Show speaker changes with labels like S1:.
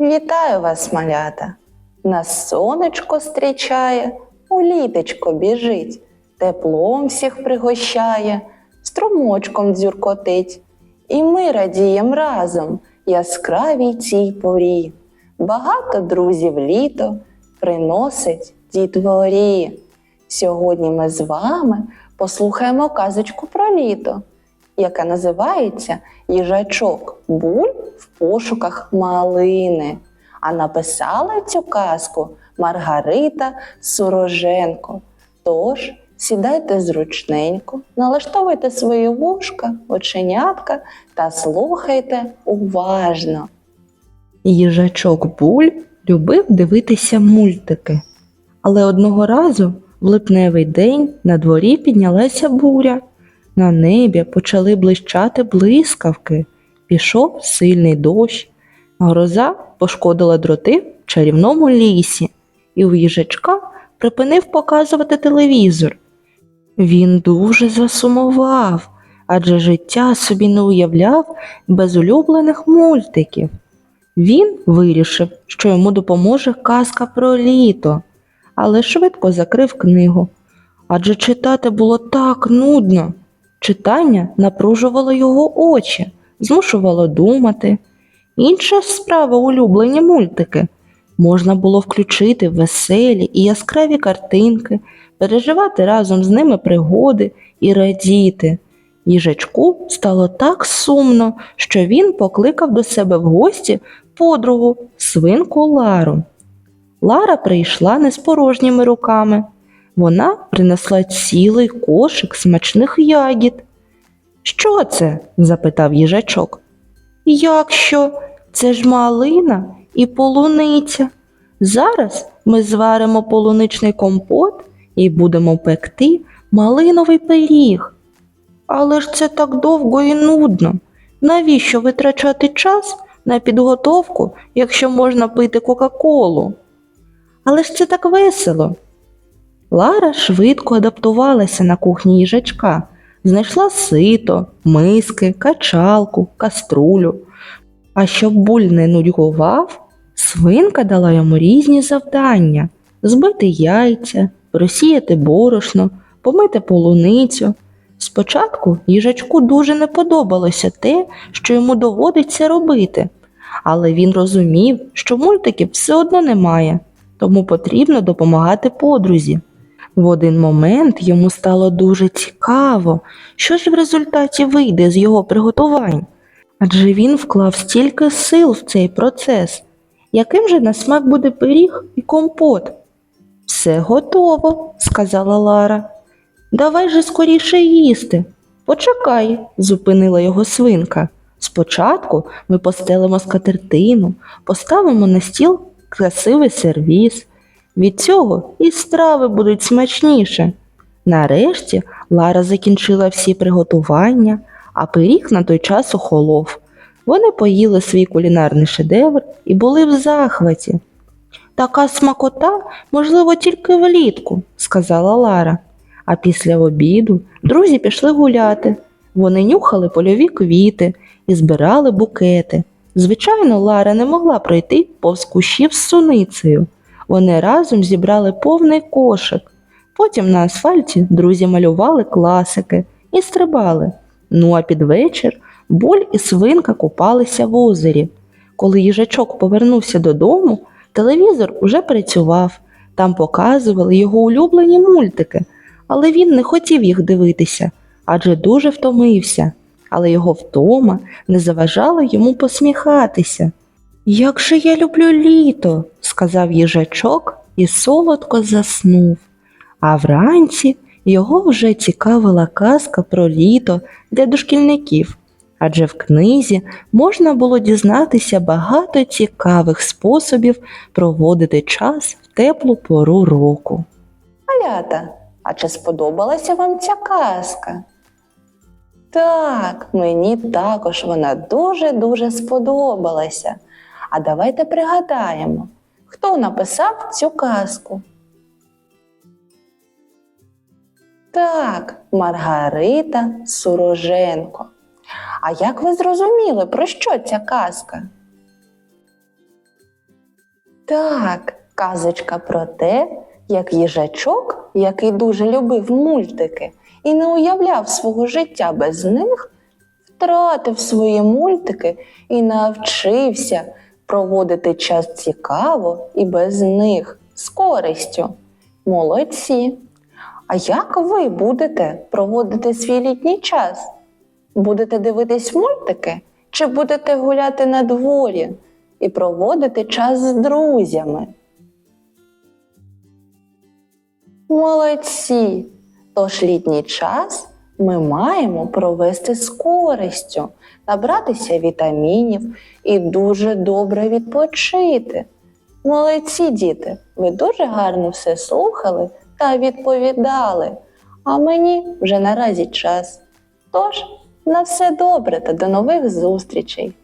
S1: Вітаю вас, малята! Нас сонечко зустрічає, у літочко біжить, теплом всіх пригощає, струмочком дзюркотить. І ми радієм разом яскравій цій порі. Багато друзів літо приносить дітворі. Сьогодні ми з вами послухаємо казочку про літо, яка називається Їжачок Буль в пошуках малини. А написала цю казку Маргарита Суроженко. Тож сідайте зручненько, налаштовуйте свої вушка, оченятка та слухайте уважно.
S2: Їжачок Буль любив дивитися мультики. Але одного разу в липневий день на дворі піднялася буря. На небі почали блищати блискавки. Пішов сильний дощ. Гроза пошкодила дроти в чарівному лісі, і у їжачка припинив показувати телевізор. Він дуже засумував, адже життя собі не уявляв без улюблених мультиків. Він вирішив, що йому допоможе казка про літо, але швидко закрив книгу. Адже читати було так нудно. Читання напружувало його очі, змушувало думати. Інша справа улюблені мультики. Можна було включити веселі і яскраві картинки, переживати разом з ними пригоди і радіти. Їжачку стало так сумно, що він покликав до себе в гості подругу, свинку Лару. Лара прийшла не з порожніми руками. Вона принесла цілий кошик смачних ягід. Що це? запитав їжачок. Як що? Це ж малина і полуниця. Зараз ми зваримо полуничний компот і будемо пекти малиновий пиріг. Але ж це так довго і нудно. Навіщо витрачати час на підготовку, якщо можна пити Кока-Колу? Але ж це так весело. Лара швидко адаптувалася на кухні їжачка, знайшла сито, миски, качалку, каструлю. А щоб буль не нудьгував, свинка дала йому різні завдання збити яйця, просіяти борошно, помити полуницю. Спочатку їжачку дуже не подобалося те, що йому доводиться робити, але він розумів, що мультиків все одно немає, тому потрібно допомагати подрузі. В один момент йому стало дуже цікаво, що ж в результаті вийде з його приготувань, адже він вклав стільки сил в цей процес. Яким же на смак буде пиріг і компот? Все готово, сказала Лара. Давай же скоріше їсти. Почекай, зупинила його свинка. Спочатку ми постелимо скатертину, поставимо на стіл красивий сервіс. Від цього і страви будуть смачніше. Нарешті Лара закінчила всі приготування, а пиріг на той час охолов. Вони поїли свій кулінарний шедевр і були в захваті. Така смакота, можливо, тільки влітку, сказала Лара. А після обіду друзі пішли гуляти. Вони нюхали польові квіти і збирали букети. Звичайно, Лара не могла пройти повз кущів з суницею. Вони разом зібрали повний кошик. Потім на асфальті друзі малювали класики і стрибали. Ну а під вечір буль і свинка купалися в озері. Коли їжачок повернувся додому, телевізор уже працював. Там показували його улюблені мультики, але він не хотів їх дивитися, адже дуже втомився. Але його втома не заважала йому посміхатися. Як же я люблю літо, сказав їжачок і солодко заснув. А вранці його вже цікавила казка про літо для дошкільників, адже в книзі можна було дізнатися багато цікавих способів проводити час в теплу пору року.
S1: Малята, а чи сподобалася вам ця казка? Так, мені також вона дуже-дуже сподобалася. А давайте пригадаємо, хто написав цю казку. Так, Маргарита Суроженко. А як ви зрозуміли, про що ця казка? Так, казочка про те, як їжачок, який дуже любив мультики і не уявляв свого життя без них, втратив свої мультики і навчився проводити час цікаво і без них з користю. Молодці! А як ви будете проводити свій літній час? Будете дивитись мультики чи будете гуляти на дворі і проводити час з друзями? Молодці! Тож літній час ми маємо провести з користю, набратися вітамінів і дуже добре відпочити. Молодці, діти, ви дуже гарно все слухали та відповідали. А мені вже наразі час. Тож, на все добре та до нових зустрічей!